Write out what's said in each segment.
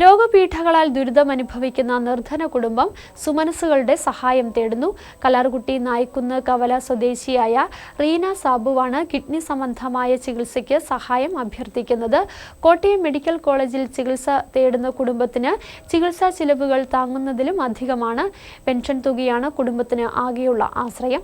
രോഗപീഠകളാൽ ദുരിതമനുഭവിക്കുന്ന നിർധന കുടുംബം സുമനസുകളുടെ സഹായം തേടുന്നു. കലാർകുട്ടി നായ്ക്കുന്ന് കവല സ്വദേശിയായ റീന സാബുവാണ് കിഡ്നി സംബന്ധമായ ചികിത്സയ്ക്ക് സഹായം അഭ്യർത്ഥിക്കുന്നത്. കോട്ടയം മെഡിക്കൽ കോളേജിൽ ചികിത്സ തേടുന്ന കുടുംബത്തിന് ചികിത്സാ ചിലവുകൾ താങ്ങുന്നതിലും അധികമാണ്. പെൻഷൻ തുകയാണ് കുടുംബത്തിന് ആകെയുള്ള ആശ്രയം.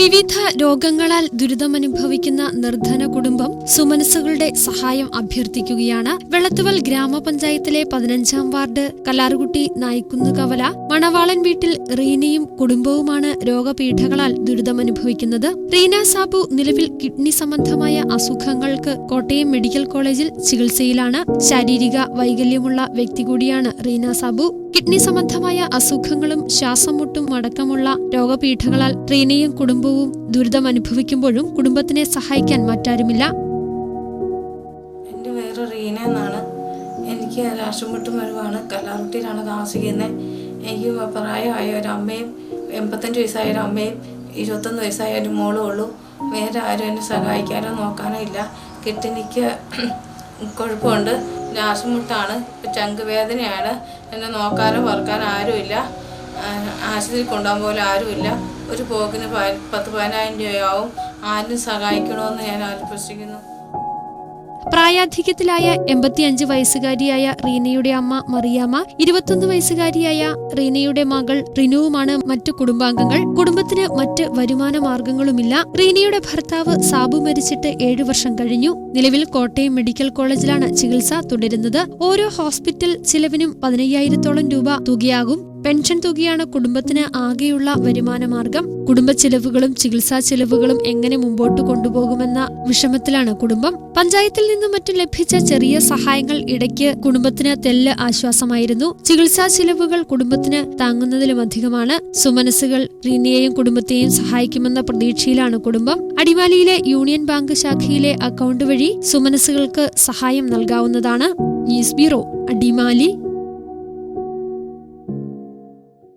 വിവിധ രോഗങ്ങളാൽ ദുരിതമനുഭവിക്കുന്ന നിർധന കുടുംബം സുമനസുകളുടെ സഹായം അഭ്യർത്ഥിക്കുകയാണ്. വെളത്തുവൽ ഗ്രാമപഞ്ചായത്തിലെ പതിനഞ്ചാം വാർഡ് കലാർകുട്ടി നായ്ക്കുന്ന് കവല മണവാളൻ വീട്ടിൽ റീനയും കുടുംബവുമാണ് രോഗപീഠകളാൽ ദുരിതമനുഭവിക്കുന്നത്. റീന സാബു നിലവിൽ കിഡ്നി സംബന്ധമായ അസുഖങ്ങൾക്ക് കോട്ടയം മെഡിക്കൽ കോളേജിൽ ചികിത്സയിലാണ്. ശാരീരിക വൈകല്യമുള്ള വ്യക്തി കൂടിയാണ് റീന സാബു. കിഡ്നി സംബന്ധമായ അസുഖങ്ങളും ശ്വാസം മുട്ടും അടക്കമുള്ള രോഗപീഠകളാൽ റീനയും കുടുംബവും ദുരിതം അനുഭവിക്കുമ്പോഴും കുടുംബത്തിനെ സഹായിക്കാൻ മറ്റാരുമില്ല. എന്റെ പേര് റീന എന്നാണ്. എനിക്ക് രാഷ്ട്രമുട്ടും വരുവാണ്. കല്ലാറുട്ടിയിലാണ് താമസിക്കുന്നത്. എനിക്ക് പ്രായമായ ഒരു അമ്മയും എൺപത്തഞ്ച് വയസ്സായ ഒരു അമ്മയും ഇരുപത്തൊന്ന് വയസ്സായ ഒരു മോളും ഉള്ളൂ. വേറെ ആരും എന്നെ സഹായിക്കാനോ നോക്കാനോ ഇല്ല. കിഡ്നിക്ക് കുഴപ്പമുണ്ട്. രാസമുട്ടാണ് ചങ്ക് വേദനയാണ്. എന്നെ നോക്കാനോ പറക്കാനോ ആരുമില്ല. ആശുപത്രി കൊണ്ടുപോകാൻ പോലും ആരുമില്ല. ഒരു പോക്കിന് പത്ത് പതിനായിരം രൂപയാവും. ആരും സഹായിക്കണമെന്ന് ഞാൻ ആലോചിക്കുന്നു. പ്രായാധിക്യത്തിലായ എൺപത്തിയഞ്ച് വയസ്സുകാരിയായ റീനയുടെ അമ്മ മറിയാമ്മ ഇരുപത്തൊന്ന് വയസ്സുകാരിയായ റീനയുടെ മകൾ റിനുവുമാണ് മറ്റു കുടുംബാംഗങ്ങൾ. കുടുംബത്തിന് മറ്റ് വരുമാന മാർഗങ്ങളുമില്ല. റീനയുടെ ഭർത്താവ് സാബു മരിച്ചിട്ട് ഏഴു വർഷം കഴിഞ്ഞു. നിലവിൽ കോട്ടയം മെഡിക്കൽ കോളേജിലാണ് ചികിത്സ തുടരുന്നത്. ഓരോ ഹോസ്പിറ്റൽ ചിലവിനും പതിനയ്യായിരത്തോളം രൂപ തുകയാകും. പെൻഷൻ തുകയാണ് കുടുംബത്തിന് ആകെയുള്ള വരുമാന മാർഗം കുടുംബ ചെലവുകളും ചികിത്സാ ചെലവുകളും എങ്ങനെ മുമ്പോട്ട് കൊണ്ടുപോകുമെന്ന വിഷമത്തിലാണ് കുടുംബം. പഞ്ചായത്തിൽ നിന്നും മറ്റും ലഭിച്ച ചെറിയ സഹായങ്ങൾ ഇടയ്ക്ക് കുടുംബത്തിന് തെല്ല് ആശ്വാസമായിരുന്നു. ചികിത്സാ ചെലവുകൾ കുടുംബത്തിന് താങ്ങുന്നതിലും അധികമാണ്. സുമനസുകൾ റീനയെയും കുടുംബത്തെയും സഹായിക്കുമെന്ന പ്രതീക്ഷയിലാണ് കുടുംബം. അടിമാലിയിലെ യൂണിയൻ ബാങ്ക് ശാഖയിലെ അക്കൗണ്ട് വഴി സുമനസുകൾക്ക് സഹായം നൽകാവുന്നതാണ്. News bureau Adimali.